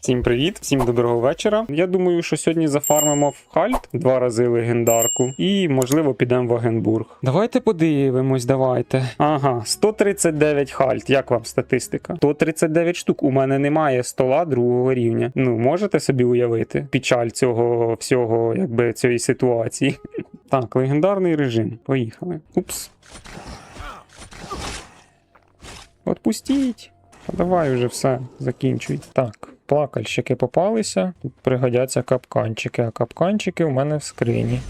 Всім привіт, всім доброго вечора. Я думаю, що сьогодні зафармимо в Хальт два рази легендарку, і можливо підемо в Агенбург. Давайте подивимось, давайте. Ага, 139 Хальт. Як вам статистика? 139 штук. У мене немає стола другого рівня. Ну, можете собі уявити печаль цього всього, якби цієї ситуації. Так, легендарний режим. Поїхали. Упс. Отпустіть. Давай вже все, закінчуй. Так, плакальщики попалися. Тут пригодяться капканчики, а капканчики у мене в скрині.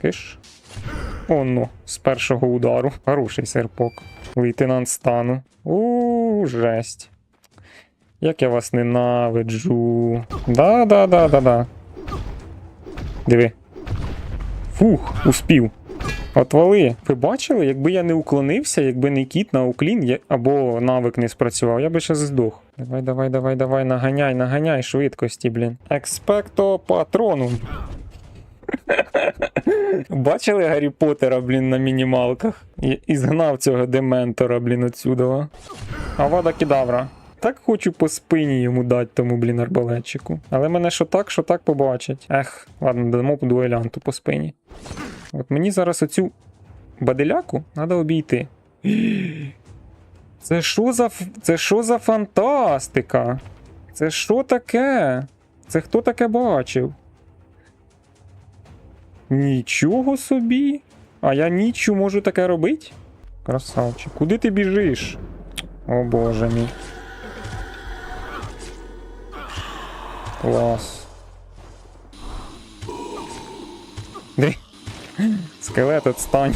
Киш. О, ну, з першого удару. Хороший серпок. Лейтенант стану. У, жесть. Як я вас ненавиджу. Да-да-да-да-да. Диви. Фух, успів. Отвали. Ви бачили, якби я не уклонився, якби не кіт на уклін або навик не спрацював, я би ще здох. Давай, давай, давай, давай, наганяй, наганяй швидкості, блін. Експекто патронум. Бачили Гаррі Поттера, блін, на мінімалках? І, і згнав цього дементора, блін, отсюда. Авада кедавра. Так хочу по спині йому дати тому, блін, арбалетчику. Але мене що так, що так побачать. Ех, ладно, дамо по дуелянту по спині. От мені зараз оцю баделяку треба обійти. Це що за це що за фантастика? Це що таке? Це хто таке бачив? Нічого собі. А я нічу можу таке робити? Красавчик. Куди ти біжиш? О боже мій. Клас. Диви. Скелет отстань.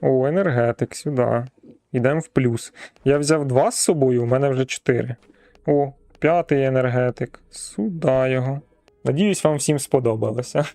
О, енергетик сюди. Йдемо в плюс. Я взяв два з собою, у мене вже чотири. О, п'ятий енергетик. Сюди його. Надіюсь, вам всім сподобалося.